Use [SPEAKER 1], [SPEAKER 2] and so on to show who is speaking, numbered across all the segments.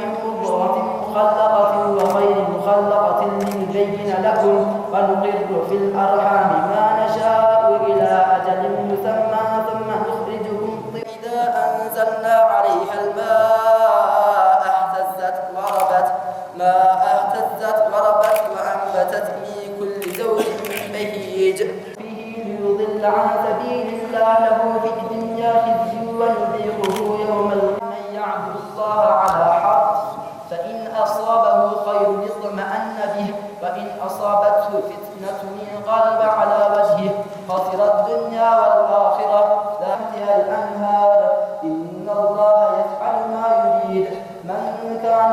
[SPEAKER 1] من مضغة مخلقة وغير مخلقة لنبين لكم. ونقر في الأرحام ما نشاء إلى أجل مسمى الله يفعل ما يريد. من كان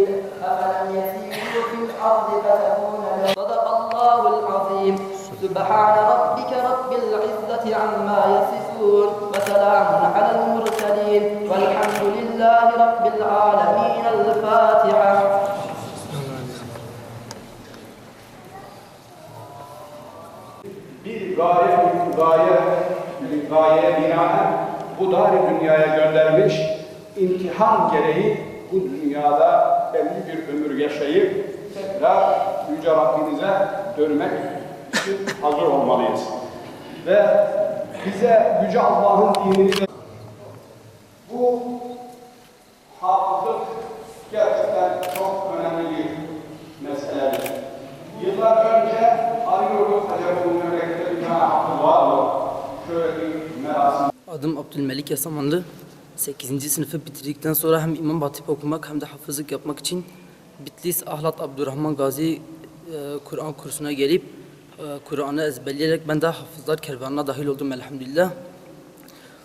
[SPEAKER 1] مشيد أفلم يسيروا في الأرض فتكون لهم صدق الله العظيم سبحان ربك رب العزة عما يصفون وسلام على المرسلين والحمد لله رب العالمين الفاتحة
[SPEAKER 2] bir gaye, bir gaye, bir gayeye binaen bu dar dünyaya göndermiş, imtihan gereği bu dünyada belli bir ömür yaşayıp tekrar Yüce Rabbimize dönmek için hazır olmalıyız. Ve bize Yüce Allah'ın dinini bu hafızlık gerçekten çok önemli bir meseledir. Yıllar önce arıyoruz acaba bu memlekette bir tane hafız var mı? Şöyle bir merasim
[SPEAKER 3] Adım Abdülmelik Yasamanlı. 8. sınıfı bitirdikten sonra hem İmam Hatip okumak hem de hafızlık yapmak için Bitlis Ahlat Abdurrahman Gazi e, Kur'an kursuna gelip e, Kur'an'ı ezberleyerek ben de hafızlar kervanına dahil oldum elhamdülillah.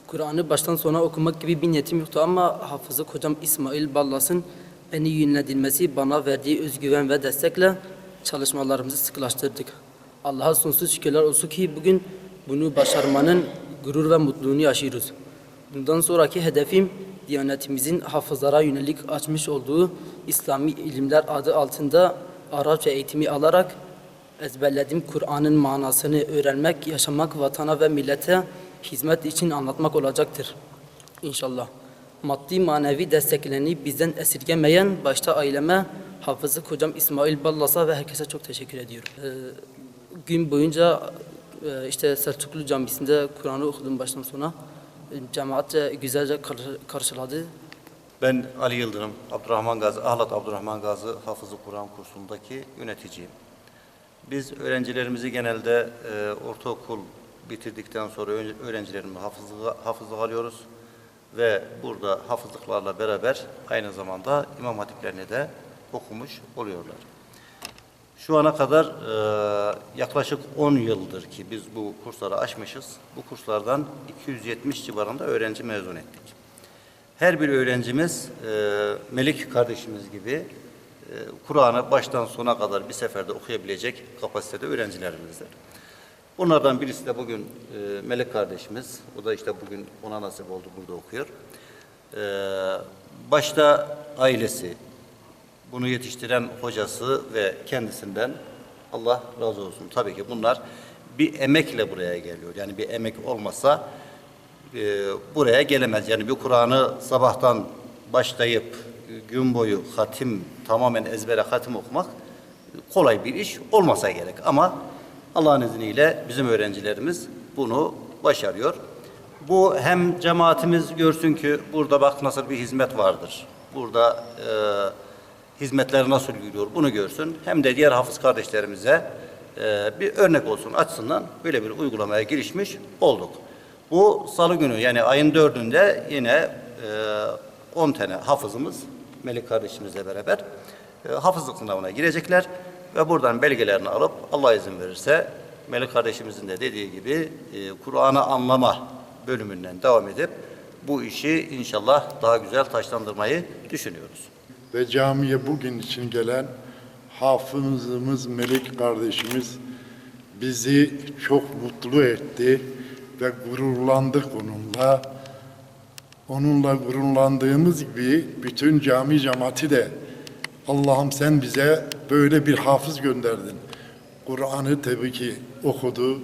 [SPEAKER 3] Kur'an'ı baştan sona okumak gibi bir niyetim yoktu ama hafızlık hocam İsmail Ballas'ın beni yönlendirmesi, bana verdiği özgüven ve destekle çalışmalarımızı sıkılaştırdık. Allah'a sonsuz şükürler olsun ki bugün bunu başarmanın gurur ve mutluluğunu yaşıyoruz. Bundan sonraki hedefim Diyanetimizin hafızlara yönelik açmış olduğu İslami ilimler adı altında Arapça eğitimi alarak ezberlediğim Kur'an'ın manasını öğrenmek, yaşamak, vatana ve millete hizmet için anlatmak olacaktır. İnşallah. maddi manevi desteklerini bizden esirgemeyen başta aileme, hafızı kocam İsmail Ballas'a ve herkese çok teşekkür ediyorum. Ee, gün boyunca e, işte Selçuklu Camisi'nde Kur'an'ı okudum baştan sona. Cemaat güzelce kar- karşıladı.
[SPEAKER 4] Ben Ali Yıldırım, Abdurrahman Gazi, Ahlat Abdurrahman Gazi Hafızı Kur'an kursundaki yöneticiyim. Biz öğrencilerimizi genelde e, ortaokul bitirdikten sonra öğren- öğrencilerimizi hafızlığa, hafızlık alıyoruz. Ve burada hafızlıklarla beraber aynı zamanda imam hatiplerini de okumuş oluyorlar. Şu ana kadar e, yaklaşık 10 yıldır ki biz bu kursları açmışız. Bu kurslardan 270 civarında öğrenci mezun ettik. Her bir öğrencimiz e, Melik kardeşimiz gibi e, Kur'an'ı baştan sona kadar bir seferde okuyabilecek kapasitede öğrencilerimizdir. Bunlardan birisi de bugün e, Melek kardeşimiz. O da işte bugün ona nasip oldu burada okuyor. E, başta ailesi, bunu yetiştiren hocası ve kendisinden Allah razı olsun. Tabii ki bunlar bir emekle buraya geliyor. Yani bir emek olmasa e, buraya gelemez. Yani bir Kur'an'ı sabahtan başlayıp e, gün boyu hatim, tamamen ezbere hatim okumak kolay bir iş olmasa gerek. Ama Allah'ın izniyle bizim öğrencilerimiz bunu başarıyor. Bu hem cemaatimiz görsün ki burada bak nasıl bir hizmet vardır. Burada e, hizmetler nasıl yürüyor bunu görsün. Hem de diğer hafız kardeşlerimize e, bir örnek olsun açısından böyle bir uygulamaya girişmiş olduk. Bu salı günü yani ayın dördünde yine e, 10 tane hafızımız Melik kardeşimizle beraber e, hafızlık sınavına girecekler ve buradan belgelerini alıp Allah izin verirse Melik kardeşimizin de dediği gibi e, Kur'an'ı anlama bölümünden devam edip bu işi inşallah daha güzel taşlandırmayı düşünüyoruz.
[SPEAKER 5] Ve camiye bugün için gelen hafızımız Melik kardeşimiz bizi çok mutlu etti ve gururlandık onunla. Onunla gururlandığımız gibi bütün cami cemaati de Allah'ım sen bize böyle bir hafız gönderdin. Kur'an'ı tabii ki okudu,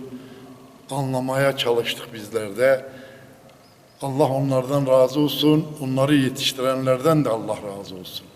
[SPEAKER 5] anlamaya çalıştık bizler de. Allah onlardan razı olsun, onları yetiştirenlerden de Allah razı olsun.